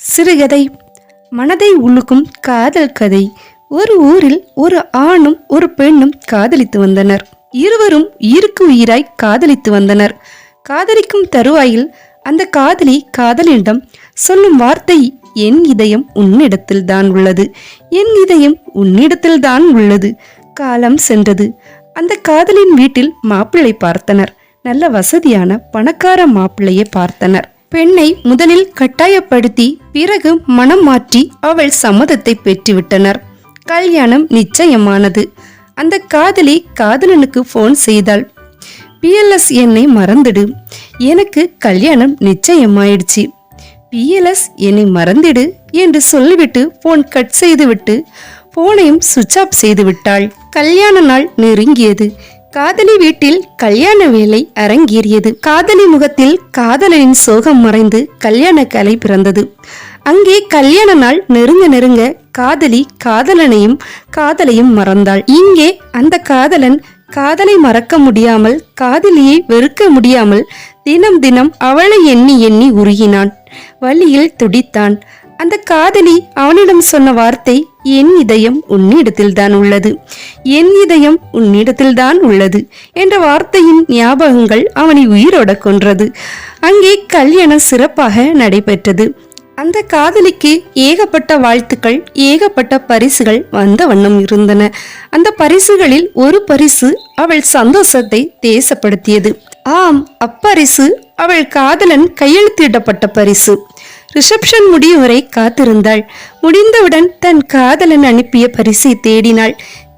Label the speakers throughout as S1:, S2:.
S1: சிறுகதை மனதை உழுக்கும் காதல் கதை. ஒரு ஊரில் ஒரு ஆணும் ஒரு பெண்ணும் காதலித்து வந்தனர். இருவரும் உயிருக்கு உயிராய் காதலித்து வந்தனர். காதலிக்கும் தருவாயில் அந்த காதலி காதலிடம் சொல்லும் வார்த்தை என் இதயம் உன்னிடத்தில் தான் உள்ளது. என் இதயம் உன்னிடத்தில் தான் உள்ளது. காலம் சென்றது அந்த காதலின் வீட்டில் மாப்பிள்ளை பார்த்தனர். நல்ல வசதியான பணக்கார மாப்பிள்ளையை பார்த்தனர். பெண்ணை முதலில் கட்டாயப்படுத்தி பிறகு மனம் மாற்றி அவள் சம்மதத்தை பெற்றுவிட்டனர். கல்யாணம் நிச்சயமானது. அந்த காதலி காதலனுக்கு ஃபோன் செய்தாள். பிஎல்எஸ் என்னை மறந்துடு. எனக்கு கல்யாணம் நிச்சயமாயிடுச்சு. பிஎல்எஸ் என்னை மறந்திடு என்று சொல்லிவிட்டு போன் கட் செய்துவிட்டு போனையும் சுவிட்ச் ஆஃப் செய்து விட்டாள் கல்யாண நாள் நெருங்கியது. காதலி வீட்டில் கல்யாண வேலை அரங்கேறியது. காதலி முகத்தில் காதலனின் சோகம் மறைந்து கல்யாண கலை பிறந்தது. அங்கே கல்யாண நாள் நெருங்க நெருங்க காதலி காதலனையும் காதலையும் மறந்தாள். இங்கே அந்த காதலன் காதலை மறக்க முடியாமல் காதலியை வெறுக்க முடியாமல் தினம் தினம் அவளை எண்ணி எண்ணி உருகினான். வழியில் துடித்தான். அந்த காதலி அவனிடம் சொன்ன வார்த்தை என் இதயம் உன்னிடத்தில்தான் உள்ளது. என் இதயம் உன்னிடத்தில்தான் உள்ளது என்ற வார்த்தையின் ஞாபகங்கள் அவனை உயிரோட கொன்றது. அங்கே கல்யாணம் சிறப்பாக நடைபெற்றது. அந்த காதலிக்கு ஏகப்பட்ட வாழ்த்துக்கள் ஏகப்பட்ட பரிசுகள் வந்த வண்ணம் இருந்தன. அந்த பரிசுகளில் ஒரு பரிசு அவள் சந்தோஷத்தை தேசப்படுத்தியது. ஆம் அப்பரிசு. அவள் காதலன் கையெழுத்திடப்பட்ட பரிசு. ரிசப்ஷன் முடியும் வரை காத்திருந்தாள். முடிந்தவுடன் தன் காதலன் அனுப்பிய பரிசை தேடினாள்.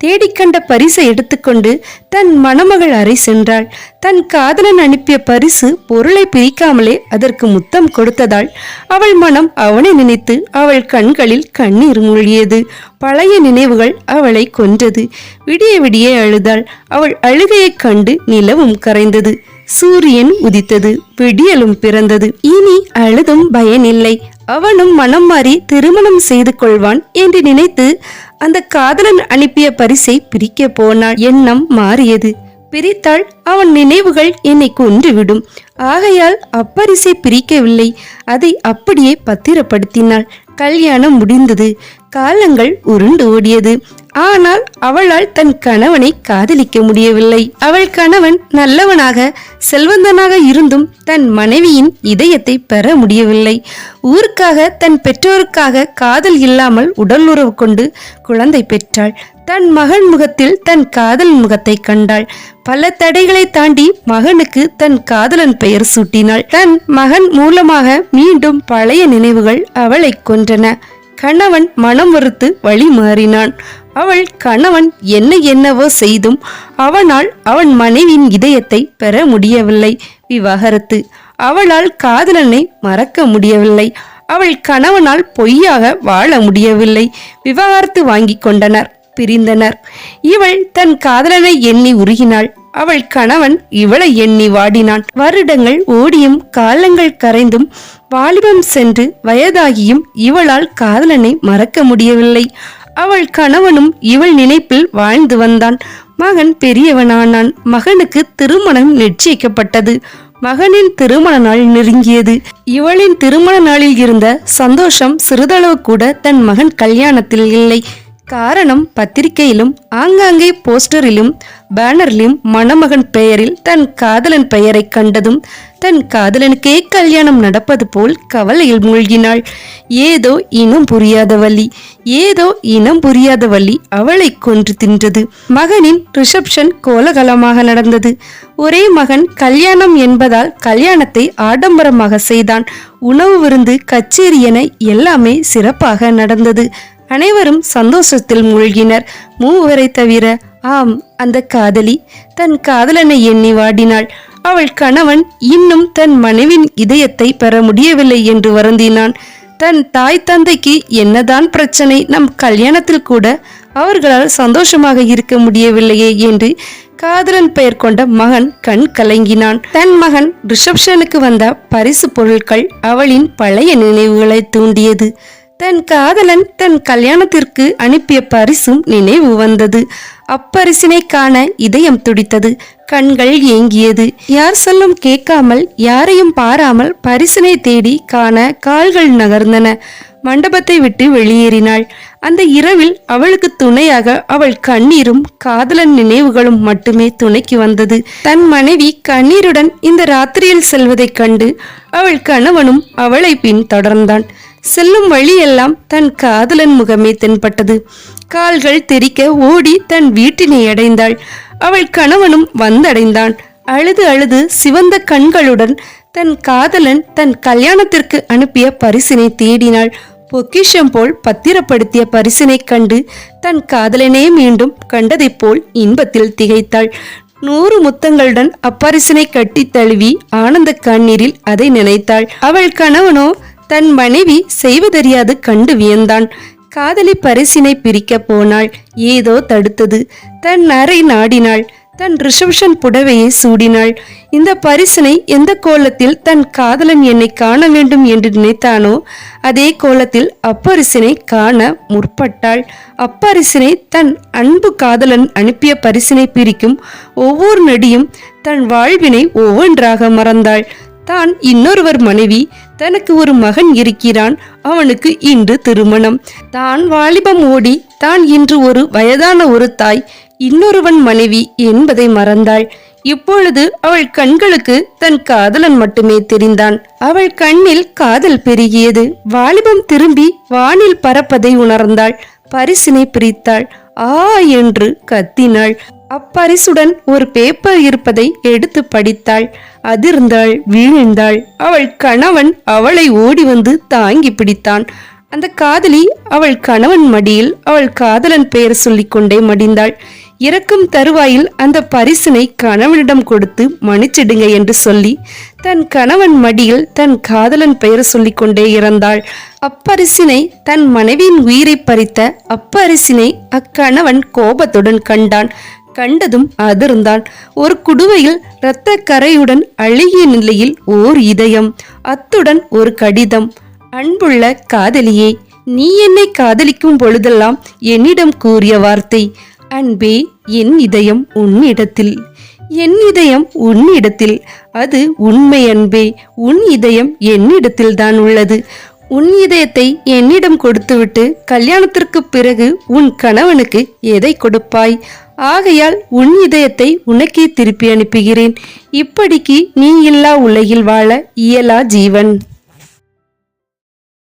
S1: தேடிக்கண்ட பரிசை எடுத்துக்கொண்டு தன் மணமகள் அறை சென்றாள். தன் காதலன் அனுப்பிய பரிசு பொருளை பிரிக்காமலே அதற்கு முத்தம் கொடுத்ததால் அவள் மனம் அவனை நினைத்து அவள் கண்களில் கண்ணீர் மூழ்கியது. பழைய நினைவுகள் அவளை கொன்றது. விடிய விடிய அழுதாள். அவள் அழுகையைக் கண்டு நிலவும் கரைந்தது. சூரியன் உதித்தது விடியலும் பிறந்தது. இனி அழுதும் பயனில்லை. அவனும் மனம் மாறி திருமணம் செய்து கொள்வான் என்று நினைத்து அந்த காதலன் அனுப்பிய பரிசை பிரிக்க போனாள். எண்ணம் மாறியது. பிரித்தால் அவன் நினைவுகள் என்னை கொன்றுவிடும். ஆகையால் அப்பரிசை பிரிக்கவில்லை. அதை அப்படியே பத்திரப்படுத்தினாள். கல்யாணம் முடிந்தது. காலங்கள் உருண்டு ஓடியது. ஆனால் அவளால் தன் கணவனை காதலிக்க முடியவில்லை. அவள் கணவன் நல்லவனாக செல்வந்தனாக இருந்தும் தன் மனைவியின் இதயத்தை பெற முடியவில்லை. ஊருக்காக தன் பெற்றோருக்காக காதல் இல்லாமல் உடல் உறவு கொண்டு குழந்தை பெற்றாள். தன் மகன் முகத்தில் தன் காதல் முகத்தை கண்டாள். பல தடைகளை தாண்டி மகனுக்கு தன் காதலன் பெயர் சூட்டினாள். தன் மகன் மூலமாக மீண்டும் பழைய நினைவுகள் அவளை கொன்றன. கணவன் மனம் வருத்து வழி மாறினான். அவள் கணவன் என்ன என்னவோ செய்தும் அவனால் அவன் மனைவியின் இதயத்தை பெற முடியவில்லை. விவாகரத்து. அவளால் காதலனை மறக்க முடியவில்லை. அவள் கணவனால் பொய்யாக வாழ முடியவில்லை. விவாகரத்து வாங்கி கொண்டனர். பிரிந்தனர். இவள் தன் காதலனை எண்ணி உருகினாள். அவள் கணவன் இவளை எண்ணி வாடினான். வருடங்கள் ஓடியும் காலங்கள் கரைந்தும் வாலிபம் சென்று வயதாகியும் இவளால் காதலனை மறக்க முடியவில்லை. அவள் கணவனும் இவள் நினைப்பில் வாழ்ந்து வந்தான். மகன் பெரியவனானான். மகனுக்கு திருமணம் நிச்சயிக்கப்பட்டது. மகனின் திருமண நாள் நெருங்கியது. இவளின் திருமண நாளில் இருந்த சந்தோஷம் சிறிதளவு கூட தன் மகன் கல்யாணத்தில் இல்லை. காரணம் பத்திரிகையிலும் ஆங்காங்கே போஸ்டரிலும் பேனரிலும் மணமகன் பெயரில் தன் காதலன் பெயரை கண்டதும் தன் காதலனுக்கே கல்யாணம் நடப்பது போல் கவலையில் மூழ்கினாள். ஏதோ இனம் புரியாத வழி ஏதோ இனம் புரியாத வழி அவளை கொன்று தின்றது. மகனின் ரிசப்ஷன் கோலகலமாக நடந்தது. ஒரே மகன் கல்யாணம் என்பதால் கல்யாணத்தை ஆடம்பரமாக செய்தான். உணவு விருந்து கச்சேரி என எல்லாமே சிறப்பாக நடந்தது. அனைவரும் சந்தோஷத்தில் மூழ்கினர். மூவரை தவிர ஆம் அந்த காதலி தன் காதலனை எண்ணி வாடினாள். அவள் கணவன் இன்னும் தன் மனைவின் இதயத்தை பெற முடியவில்லை என்று வருந்தினான். தன் தாய் தந்தைக்கு என்னதான் பிரச்சனை நம் கல்யாணத்தில் கூட அவர்களால் சந்தோஷமாக இருக்க முடியவில்லையே என்று காதலன் பெயர் கொண்ட மகன் கண் கலங்கினான். தன் மகன் ரிசப்ஷனுக்கு வந்த பரிசு பொருட்கள் அவளின் பழைய நினைவுகளை தூண்டியது. தன் காதலன் தன் கல்யாணத்திற்கு அனுப்பிய பரிசும் நினைவு வந்தது. அப்பரிசினை காண இதயம் துடித்தது. கண்கள் ஏங்கியது. யார் சொல்லும் கேட்காமல் யாரையும் பாராமல் பரிசினை தேடி காண கால்கள் நகர்ந்தன. மண்டபத்தை விட்டு வெளியேறினாள். அந்த இரவில் அவளுக்கு துணையாக அவள் கண்ணீரும் காதலன் நினைவுகளும் மட்டுமே துணைக்கு வந்தது. தன் மனைவி கண்ணீருடன் இந்த ராத்திரியில் செல்வதைக் கண்டு அவள் கணவனும் அவளை பின் தொடர்ந்தான் செல்லும் வழியெல்லாம் தன் காதலன் முகமே தென்பட்டது. கால்கள் தெறிக்க ஓடி தன் வீட்டினை அடைந்தாள். அவள் கணவனும் வந்தடைந்தான். அழுது அழுது சிவந்த கண்களுடன் தன் காதலன் தன் கல்யாணத்திற்கு அனுப்பிய பரிசினை தேடினாள். பொக்கிஷம் போல் பத்திரப்படுத்திய பரிசினை கண்டு தன் காதலனே மீண்டும் கண்டதைப் போல் இன்பத்தில் திகைத்தாள். நூறு முத்தங்களுடன் அப்பரிசினை கட்டித் தழுவி ஆனந்த கண்ணீரில் அதை நினைத்தாள். அவள் கணவனோ தன் மனைவி செய்வதறியாது கண்டு வியந்தான். காதலி பரிசினை பிரிக்கப் போனாள். ஏதோ தடுத்தது. தன் அறை நாடினாள். தன் ரிசப்ஷன் புடவையை சூடினாள். இந்த பரிசினை எந்த கோலத்தில் தன் காதலன் என்னை காண வேண்டும் என்று நினைத்தானோ அதே கோலத்தில் அப்பரிசினை காண முற்பட்டாள். அப்பரிசினை தன் அன்பு காதலன் அனுப்பிய பரிசினை பிரிக்கும் ஒவ்வொரு நடியும் தன் வாழ்வினை ஒவ்வொன்றாக மறந்தாள். தான் இன்னொருவர் மனைவி தனக்கு ஒரு மகன் இருக்கிறான். அவனுக்கு இன்று திருமணம். தான் வாலிபம் ஓடி தான் இன்று ஒரு வயதான ஒரு தாய் இன்னொருவன் மனைவி என்பதை மறந்தாள். இப்பொழுது அவள் கண்களுக்கு தன் காதலன் மட்டுமே தெரிந்தான். அவள் கண்ணில் காதல் பெருகியது. வாலிபம் திரும்பி வானில் பறப்பதை உணர்ந்தாள். பரிசினை பிரித்தாள். ஆ என்று கத்தினாள். அப்பரிசுடன் ஒரு பேப்பர் இருப்பதை எடுத்து படித்தாள். அதிர்ந்தாள் வீழ்ந்தாள் அவள் கணவன் அவளை ஓடி வந்து தாங்கி பிடித்தான். அந்த காதலி அவள் கணவன் மடியில் அவள் காதலன் பெயர் சொல்லிக்கொண்டே மடிந்தாள். இறக்கும் தருவாயில் அந்த பரிசினை கணவனிடம் கொடுத்து மன்னிச்சிடுங்க என்று சொல்லி தன் கணவன் மடியில் தன் காதலன் பெயர் சொல்லிக்கொண்டே இறந்தாள். அப்பரிசினை தன் மனைவியின் உயிரை பறித்த அப்பரிசினை அக்கணவன் கோபத்துடன் கண்டான். கண்டதும் அதிர்ந்தான் ஒரு குடுவையில் இரத்த கரையுடன் அழுகிய நிலையில் ஓர் இதயம். அத்துடன் ஒரு கடிதம். அன்புள்ள காதலியே நீ என்னை காதலிக்கும் பொழுதெல்லாம் என்னிடம் கூறிய வார்த்தை. அன்பே என் இதயம் உன்னிடத்தில். என் இதயம் உன்னிடத்தில். அது உண்மை அன்பே உன் இதயம் என்னிடத்தில் தான் உள்ளது. உன் இதயத்தை என்னிடம் கொடுத்துவிட்டு கல்யாணத்திற்கு பிறகு உன் கணவனுக்கு எதை கொடுப்பாய்? ஆகையால் உன் இதயத்தை உனக்கே திருப்பி அனுப்புகிறேன். இப்படிக்கு நீ இல்லா உலகில் வாழ இயலா ஜீவன்.